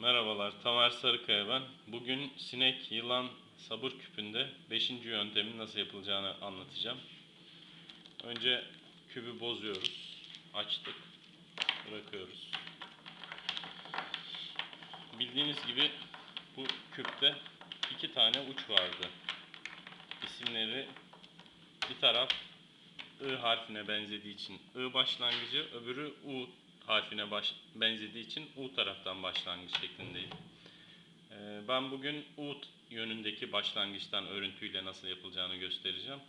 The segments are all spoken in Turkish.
Merhabalar, Tamer Sarıkaya ben. Bugün sinek, yılan, sabır küpünde 5. yöntemin nasıl yapılacağını anlatacağım. Önce kübü bozuyoruz. Açtık. Bırakıyoruz. Bildiğiniz gibi bu küpte iki tane uç vardı. İsimleri bir taraf I harfine benzediği için I başlangıcı, öbürü U harfine baş, benzediği için U taraftan başlangıç şeklindeydi. Ee, ben bugün U yönündeki başlangıçtan örüntüyle nasıl yapılacağını göstereceğim.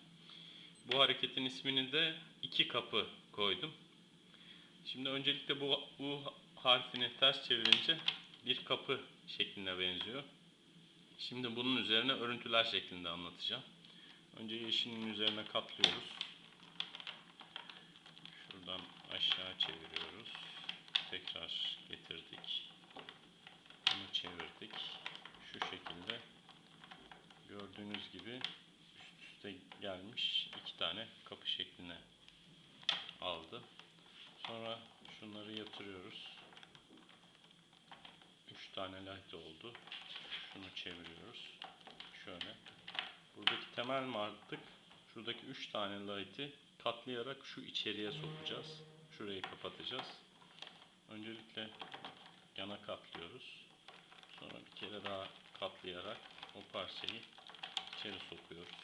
Bu hareketin ismini de iki kapı koydum. Şimdi öncelikle bu U harfini ters çevirince bir kapı şekline benziyor. Şimdi bunun üzerine örüntüler şeklinde anlatacağım. Önce yeşilin üzerine katlıyoruz. Gördüğünüz gibi üst üste gelmiş iki tane kapı şekline aldı. Sonra şunları yatırıyoruz. Üç tane light oldu. Şunu çeviriyoruz. Şöyle. Buradaki temel mantık şuradaki üç tane light'i katlayarak şu içeriye sokacağız. Şurayı kapatacağız. Öncelikle yana katlıyoruz. Sonra bir kere daha katlayarak o parçayı içeri sokuyoruz.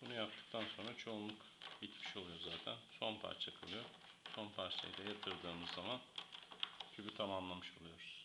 Bunu yaptıktan sonra çoğunluk bitmiş oluyor zaten. Son parça kalıyor. Son parçayı da yatırdığımız zaman kübü tamamlamış oluyoruz.